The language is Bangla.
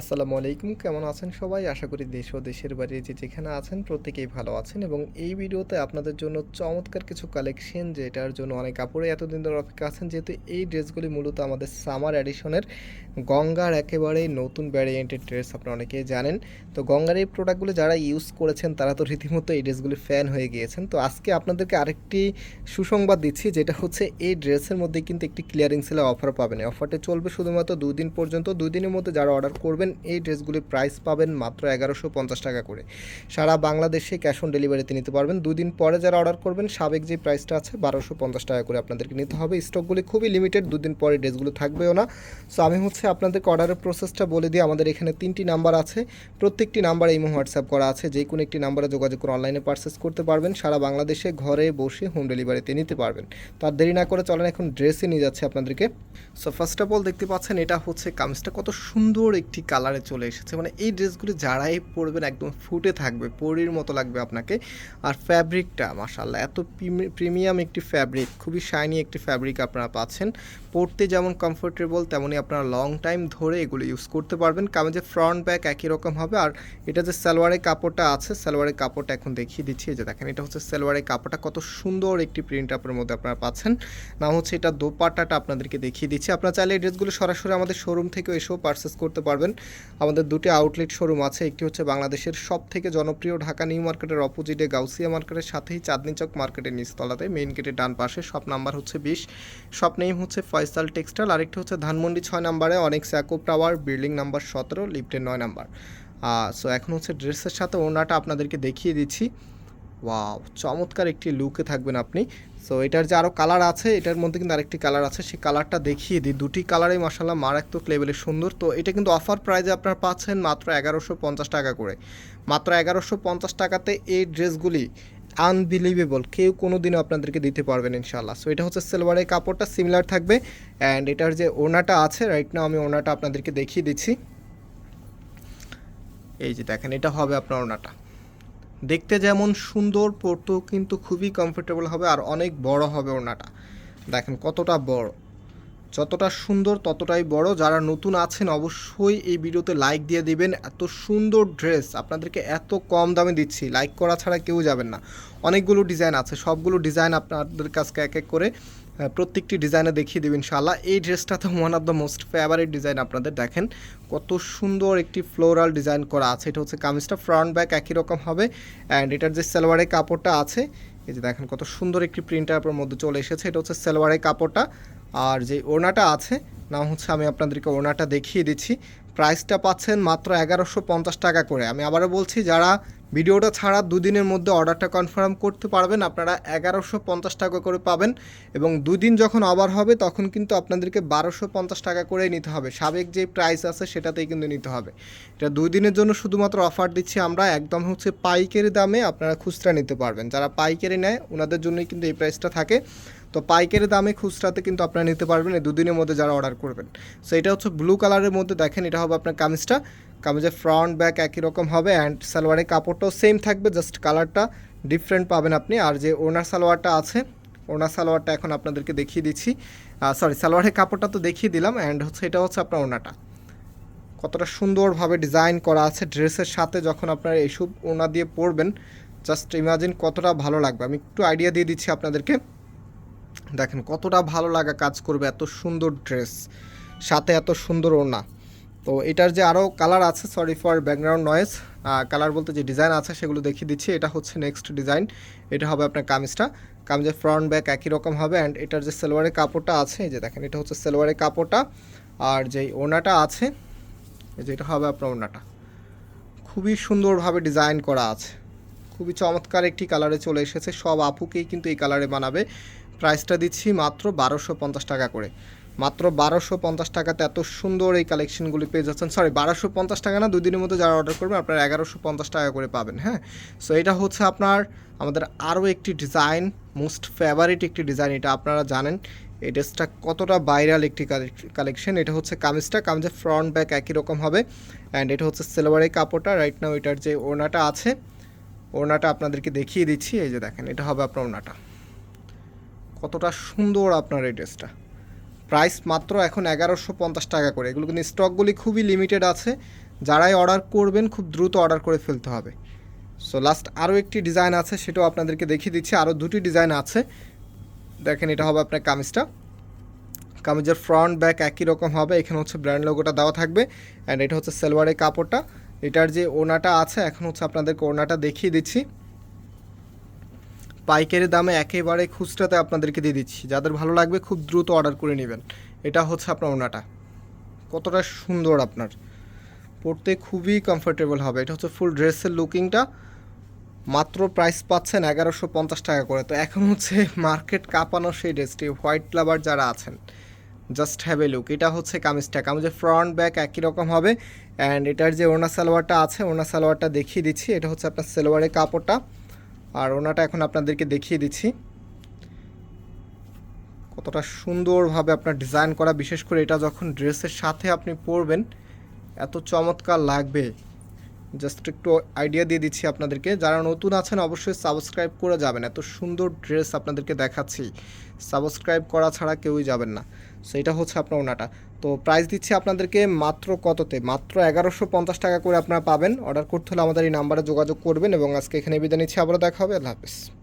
আসসালামু আলাইকুম, কেমন আছেন সবাই? আশা করি দেশ ও দেশের বাইরে যে যেখানে আছেন প্রত্যেকেই ভালো আছেন এবং এই ভিডিওতে আপনাদের জন্য চমৎকার কিছু কালেকশন যেটার জন্য অনেক কাপড়ে এতদিন ধরে অপেক্ষা আছেন, যেহেতু এই ড্রেসগুলি মূলত আমাদের সামার এডিশনের গঙ্গার একেবারেই নতুন ভ্যারিয়েন্টের ড্রেস আপনারা অনেকেই জানেন। তো গঙ্গার এই প্রোডাক্টগুলো যারা ইউজ করেছেন, তারা তো রীতিমতো এই ড্রেসগুলি ফ্যান হয়ে গিয়েছেন। তো আজকে আপনাদেরকে আরেকটি সুসংবাদ দিচ্ছি, যেটা হচ্ছে এই ড্রেসের মধ্যে কিন্তু একটি ক্লিয়ারিং সেলে অফার পাবেন। অফারটি চলবে শুধুমাত্র দুই দিন পর্যন্ত। দুই দিনের মধ্যে যারা অর্ডার করবেন এই ড্রেসগুলির প্রাইস পাবেন মাত্র এগারোশো পঞ্চাশ টাকা করে। সারা বাংলাদেশে ক্যাশ অন ডেলিভারিতে নিতে পারবেন। দুই দিন পরে যারা অর্ডার করবেন, সাবেক যে প্রাইসটা আছে, বারোশো পঞ্চাশ টাকা করে আপনাদেরকে নিতে হবে। স্টকগুলি খুবই লিমিটেড দুদিন পরে ড্রেসগুলো থাকবেও না। সো আমি হচ্ছে আপনাদেরকে অর্ডারের প্রসেসটা বলে দিই। আমাদের এখানে তিনটি নাম্বার আছে। প্রত্যেকটি নাম্বার এই হোয়াটসঅ্যাপ করা আছে। যে কোনো একটি নাম্বারে যোগাযোগ করে অনলাইনে পারচেস করতে পারবেন। সারা বাংলাদেশে ঘরে বসে হোম ডেলিভারিতে নিতে পারবেন। তার দেরি না করে চলেন এখন ড্রেসে নিয়ে যাচ্ছে আপনাদেরকে। সো ফার্স্ট অফ অল দেখতে পাচ্ছেন, এটা হচ্ছে কামিজটা। কত সুন্দর একটি কালারে চলে এসেছে। মানে এই ড্রেসগুলি যারাই পরবেন একদম ফুটে থাকবে, পরির মতো লাগবে আপনাকে। আর ফ্যাব্রিকটা মাসাল্লাহ এত প্রিমিয়াম একটি ফ্যাব্রিক খুবই শাইনি একটি ফ্যাব্রিক আপনারা পাচ্ছেন। পরতে যেমন কমফোর্টেবল তেমনই আপনারা লং টাইম ধরে এগুলো ইউজ করতে পারবেন। কামিজের ফ্রন্ট ব্যাক একই রকম হবে। আর এটা যে সালোয়ারের কাপড়টা আছে, সালোয়ারের কাপড়টা এখন দেখিয়ে দিচ্ছি। যে দেখেন, এটা হচ্ছে সালোয়ারের কাপড়টা। কত সুন্দর একটি প্রিন্ট আপের মধ্যে আপনারা পাচ্ছেন। নাম হচ্ছে এটা দোপাট্টাটা আপনাদেরকে দেখিয়ে দিচ্ছি। আপনারা চাইলে এই ড্রেসগুলো সরাসরি আমাদের শোরুম থেকে এসেও পারচেস করতে পারবেন। আমাদের দুটি আউটলেট শোরুম আছে, একটি হচ্ছে বাংলাদেশের সব থেকে জনপ্রিয় ঢাকা নিউ মার্কেটের অপোজিটে গাউসিয়া মার্কেটের সাথেই চাঁদনি চক মার্কেটের নিচতলাতে মেইন গেটের ডান পাশে শপ নাম্বার হচ্ছে বিশ। শপ নেম হচ্ছে ফয়সাল টেক্সটাইল আরেকটি হচ্ছে ধানমন্ডি ছয় নাম্বারে অনেক স্যাকোপ টাওয়ার বিল্ডিং নাম্বার সতেরো লিফটের নয় নাম্বার। সো এখন হচ্ছে ড্রেসের সাথে ওনাটা আপনাদেরকে দেখিয়ে দিচ্ছি। ওয়াও চমৎকার একটি লুকে থাকবেন আপনি। সো এটার যে আরও কালার আছে, এটার মধ্যে কিন্তু আরেকটি কালার আছে। সেই কালারটা দেখিয়ে দিই। দুটি কালারই মাসাল্লাহ মারাত্মক লেভেলের সুন্দর। তো এটা কিন্তু অফার প্রাইজে আপনারা পাচ্ছেন মাত্র এগারোশো পঞ্চাশ টাকা করে। মাত্র এগারোশো পঞ্চাশ টাকাতে এই ড্রেসগুলি আনবিলিভেবল কেউ কোনো দিনও আপনাদেরকে দিতে পারবেন ইনশাল্লাহ সো এটা হচ্ছে সিলভারের কাপড়টা সিমিলার থাকবে। অ্যান্ড এটার যে ওনাটা আছে রাইট না আমি ওনাটা আপনাদেরকে দেখিয়ে দিচ্ছি। এই যে দেখেন, এটা হবে আপনার ওনাটা দেখতে যেমন সুন্দর, পরতেও কিন্তু খুবই কমফোর্টেবল হবে আর অনেক বড় হবে ওনাটা দেখেন কতটা বড়। যতটা সুন্দর, ততটাই বড়। যারা নতুন আছেন অবশ্যই এই ভিডিওতে লাইক দিয়ে দিবেন। এত সুন্দর ড্রেস আপনাদেরকে এত কম দামে দিচ্ছি। লাইক করা ছাড়া কেউ যাবেন না। অনেকগুলো ডিজাইন আছে। সবগুলো ডিজাইন আপনাদের কাছকে এক এক করে প্রত্যেকটি ডিজাইনে দেখিয়ে দেবেন ইনশাআল্লাহ। এই ড্রেসটা তো one of the most favourite design আপনাদের দেখেন। কত সুন্দর একটি ফ্লোরাল ডিজাইন করা আছে। এটা হচ্ছে কামিজটা ফ্রন্ট ব্যাক একই রকম হবে। অ্যান্ড এটার যে সালোয়ারের কাপড়টা আছে, এই যে দেখেন কত সুন্দর একটি প্রিন্টার আপনার মধ্যে চলে এসেছে। এটা হচ্ছে সালোয়ারের কাপড়টা। আর যে ওড়নাটা আছে, নাম হচ্ছে আমি আপনাদেরকে ওড়নাটা দেখিয়ে দিচ্ছি। প্রাইসটা পাচ্ছেন মাত্র এগারোশো পঞ্চাশ টাকা করে। আমি আবারও বলছি, যারা ভিডিওটা ছাড়া দুদিনের মধ্যে অর্ডারটা কনফার্ম করতে পারবেন, আপনারা এগারোশো পঞ্চাশ টাকা করে পাবেন এবং দুদিন যখন আবার হবে, তখন কিন্তু আপনাদেরকে বারোশো পঞ্চাশ টাকা করেই নিতে হবে। সাবেক যে প্রাইস আছে, সেটাতেই কিন্তু নিতে হবে। এটা দুই দিনের জন্য শুধুমাত্র অফার দিচ্ছি আমরা, একদম হচ্ছে পাইকারি দামে আপনারা খুচরা নিতে পারবেন। যারা পাইকারি নেয়, ওনাদের জন্যই কিন্তু এই প্রাইসটা থাকে। তো পাইকারি দামে খুচরাতে কিন্তু আপনারা নিতে পারবেন এই দুদিনের মধ্যে যারা অর্ডার করবেন। সো এটা হচ্ছে ব্লু কালারের মধ্যে, দেখেন এটা হবে আপনার কামিজটা। কামিজের ফ্রন্ট ব্যাক একই রকম হবে অ্যান্ড সালোয়ারের কাপড়টাও সেম থাকবে জাস্ট কালারটা ডিফারেন্ট পাবেন আপনি। আর যে ওনার সালোয়ারটা আছে, ওনার সালোয়ারটা এখন আপনাদেরকে দেখিয়ে দিচ্ছি। সরি সালোয়ারের কাপড়টা তো দেখিয়ে দিলাম অ্যান্ড হচ্ছে এটা হচ্ছে আপনার ওনাটা। কতটা সুন্দরভাবে ডিজাইন করা আছে ড্রেসের সাথে যখন আপনারা এইসব ওনা দিয়ে পরবেন জাস্ট ইমাজিন কতটা ভালো লাগবে। আমি একটু আইডিয়া দিয়ে দিচ্ছি আপনাদেরকে। দেখেন কতটা ভালো লাগা কাজ করবে, এত সুন্দর ড্রেস সাথে এত সুন্দর ওড়না তো এটার যে আরও কালার আছে sorry for background noise colour বলতে যে ডিজাইন আছে সেগুলো দেখিয়ে দিচ্ছি। এটা হচ্ছে নেক্সট ডিজাইন এটা হবে আপনার কামিজটা। কামিজের ফ্রন্ট ব্যাক একই রকম হবে অ্যান্ড এটার যে সেলোয়ারের কাপড়টা আছে, এই যে দেখেন, এটা হচ্ছে সেলোয়ারের কাপড়টা। আর যেই ওড়নাটা আছে, এই যে এটা হবে আপনার ওড়নাটা। খুবই সুন্দরভাবে ডিজাইন করা আছে। খুবই চমৎকার একটি কালারে চলে এসেছে। সব আপুকেই কিন্তু এই কালারে বানাবে। প্রাইসটা দিচ্ছি মাত্র বারোশো পঞ্চাশ টাকা করে। মাত্র বারোশো পঞ্চাশ টাকাতে এত সুন্দর এই কালেকশনগুলি পেয়ে যাচ্ছেন। সরি বারোশো পঞ্চাশ টাকা না, দুই দিনের মধ্যে যারা অর্ডার করবেন আপনারা এগারোশো পঞ্চাশ টাকা করে পাবেন হ্যাঁ? সো এটা হচ্ছে আপনার, আমাদের আরও একটি ডিজাইন মোস্ট ফেভারিট একটি ডিজাইন এটা আপনারা জানেন। এই ড্রেসটা কতটা ভাইরাল একটি কালেকশন এটা হচ্ছে কামিজটা। কামিজের ফ্রন্ট ব্যাক একই রকম হবে। অ্যান্ড এটা হচ্ছে সিলভারের কাপড়টা। রাইট নাও এটার যে ওড়নাটা আছে, ওড়নাটা আপনাদেরকে দেখিয়ে দিচ্ছি। এই যে দেখেন, এটা হবে আপনার ওড়নাটা। কতটা সুন্দর আপনার এই ড্রেসটা প্রাইস মাত্র এখন এগারোশো পঞ্চাশ টাকা করে। এগুলো কিন্তু স্টকগুলি খুবই লিমিটেড আছে। যারাই অর্ডার করবেন, খুব দ্রুত অর্ডার করে ফেলতে হবে। সো লাস্ট আরও একটি ডিজাইন আছে, সেটাও আপনাদেরকে দেখিয়ে দিচ্ছি। আরও দুটি ডিজাইন আছে। দেখেন, এটা হবে আপনার কামিজটা। কামিজের ফ্রন্ট ব্যাক একই রকম হবে। এখানে হচ্ছে ব্র্যান্ড লোগোটা দেওয়া থাকবে। অ্যান্ড এটা হচ্ছে সেলওয়ারের কাপড়টা। এটার যে ওনাটা আছে, এখন হচ্ছে আপনাদেরকে ওনাটা দেখিয়ে দিচ্ছি। পাইকারি দামে একেবারে খুচরাতে আপনাদেরকে দিয়ে দিচ্ছি। যাদের ভালো লাগবে খুব দ্রুত অর্ডার করে নেবেন। এটা হচ্ছে আপনার ওনাটা কতটা সুন্দর আপনার। পরতে খুবই কমফোর্টেবল হবে। এটা হচ্ছে ফুল ড্রেসের লুকিংটা মাত্র প্রাইস পাচ্ছেন এগারোশো পঞ্চাশ টাকা করে। তো এখন হচ্ছে মার্কেট কাঁপানো সেই ড্রেসটি হোয়াইট ফ্লাভার যারা আছেন জাস্ট হ্যাভ এ লুক এটা হচ্ছে কামিজটা। কামিজের ফ্রন্ট ব্যাক একই রকম হবে। অ্যান্ড এটার যে ওনা সালোয়ারটা আছে ওনা সালোয়ারটা দেখিয়ে দিচ্ছি। এটা হচ্ছে আপনার সালোয়ারের কাপড়টা। আর ওনাটা এখন আপনাদেরকে দেখিয়ে দিচ্ছি। কতটা সুন্দরভাবে আপনার ডিজাইন করা, বিশেষ করে এটা যখন ড্রেসের সাথে আপনি পরবেন, এত চমৎকার লাগবে। জাস্ট একটু আইডিয়া দিয়ে দিচ্ছি আপনাদেরকে। যারা নতুন আছেন, অবশ্যই সাবস্ক্রাইব করে যাবেন। এত সুন্দর ড্রেস আপনাদেরকে দেখাচ্ছি। সাবস্ক্রাইব করা ছাড়া কেউই যাবেন না। সো এটা হচ্ছে আপনার ওনাটা। তো প্রাইস দিচ্ছি আপনাদেরকে মাত্র কততে? মাত্র এগারোশো পঞ্চাশ টাকা করে আপনারা পাবেন। অর্ডার করতে হলে আমাদের এই নাম্বারে যোগাযোগ করবেন এবং আজকে এখানে বিদায় নিচ্ছি। আবারও দেখা হবে। আল্লাহ হাফিজ।